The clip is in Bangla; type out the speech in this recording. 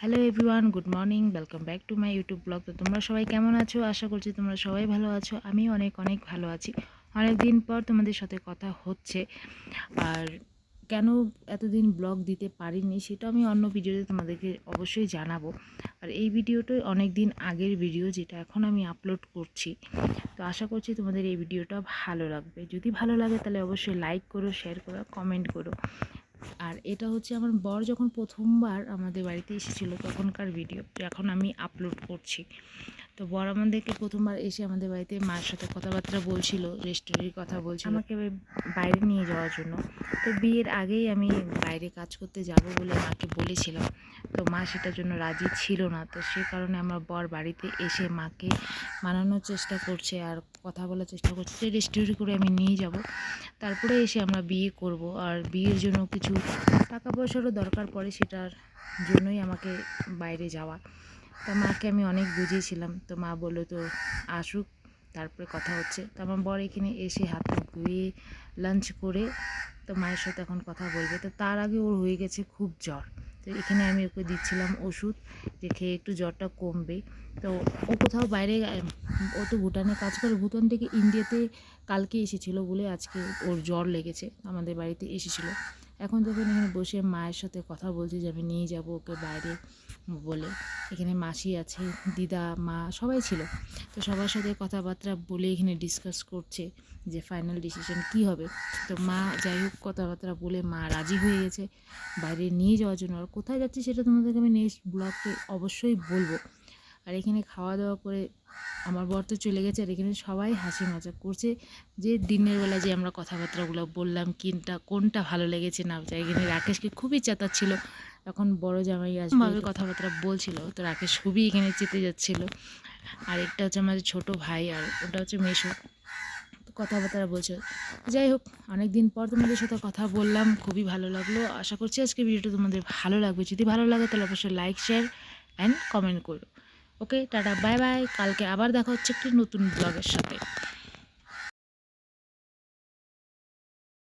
Hello everyone, good morning, welcome back to my YouTube blog. তো তোমরা সবাই কেমন আছো? আশা করছি তোমরা সবাই ভালো আছো। আমি অনেক অনেক ভালো আছি। অনেক দিন পর তোমাদের সাথে কথা হচ্ছে। আর কেন এতদিন ব্লগ দিতে পারিনি সেটা আমি অন্য ভিডিওতে তোমাদেরকে অবশ্যই জানাব। আর এই ভিডিওটা অনেক দিন আগের ভিডিও যেটা এখন আমি আপলোড করছি। তো আশা করছি তোমাদের এই ভিডিওটা ভালো লাগবে। যদি ভালো লাগে তাহলে অবশ্যই লাইক করো, শেয়ার করো, কমেন্ট করো। আর এটা হচ্ছে আমার বর যখন প্রথমবার আমাদের বাড়িতে এসেছিল তখনকার ভিডিও এখন আমি আপলোড করছি। তো বর আমাদেরকে প্রথমবার এসে আমাদের বাড়িতে মার সাথে কথাবার্তা বলছিল রেস্টুরেন্টের কথা বলছিল, আমাকে বাইরে নিয়ে যাওয়ার জন্য। তো বিয়ের আগেই আমি বাইরে কাজ করতে যাব বলে মাকে বলেছিলাম। তো মা সেটার জন্য রাজি ছিল না। তো সে কারণে আমার বর বাড়িতে এসে মাকে মানানোর চেষ্টা করছে আর কথা বলার চেষ্টা করছে যে রেস্টুরেন্ট করে আমি নিয়ে যাব। তারপরে এসে আমরা বিয়ে করব। আর বিয়ের জন্য কিছু টাকা পয়সারও দরকার পড়ে সেটার জন্যই আমাকে বাইরে যাওয়া। তা মাকে আমি অনেক বুঝিয়েছিলাম। তো মা বলল, তো আসুক, তারপরে কথা হচ্ছে। তো আমার বর এখানে এসে হাত মুখ ধুয়ে লাঞ্চ করে তো মায়ের সাথে এখন কথা বলবে। তো তার আগে ওর হয়ে গেছে খুব জ্বর। তো এখানে আমি ওকে দিচ্ছিলাম ওষুধ যে খেয়ে একটু জ্বরটা কমবে। তো ও কোথাও বাইরে, ও তো ভুটানে কাজ করে। ভুটান থেকে ইন্ডিয়াতে কালকে এসেছিল বলে আজকে ওর জ্বর লেগেছে। আমাদের বাড়িতে এসেছিল। এখন যখন এখানে বসে মায়ের সাথে কথা বলছি যে আমি নিয়ে যাব ওকে বাইরে বলে, এখানে মাসি আছে, দিদা, মা সবাই ছিল, তো সবার সাথে কথাবার্তা বলে এখানে ডিসকাস করছে যে ফাইনাল ডিসিশন কি হবে। তো মা যাই হোক কথাবার্তা বলে মা রাজি হয়ে গেছে, বাইরে নিয়ে যাওয়ার জন্য। আর কোথায় যাচ্ছি সেটা তোমাদেরকে আমি নেক্সট ব্লগে অবশ্যই বলব। আর এখানে খাওয়া দাওয়া করে আমার বর তো চলে গেছে আর এখানে সবাই হাসি মজা করছে। যে দিনের বেলা যে আমরা কথাবার্তাগুলো বললাম কিনটা কোনটা ভালো লেগেছে না এখানে রাকেশকে খুবই চেতাচ্ছিল। তখন বড় জামাই আসবে কথাবার্তা বলছিল। তো রাকেশ খুবই এখানে চেতে যাচ্ছিল। আর একটা হচ্ছে আমাদের ছোট ভাই আর ওটা হচ্ছে মেশো। কথাবার্তা বলছে। যাই হোক অনেক দিন পর তোমাদের সাথে কথা বললাম খুবই ভালো লাগল। আশা করছি আজকে ভিডিওটা তোমাদের ভালো লাগবে। যদি ভালো লাগে তাহলে অবশ্যই লাইক শেয়ার অ্যান্ড কমেন্ট করো। Okay tata bye bye. কালকে আবার দেখা হচ্ছে একটি নতুন ব্লগের সাথে।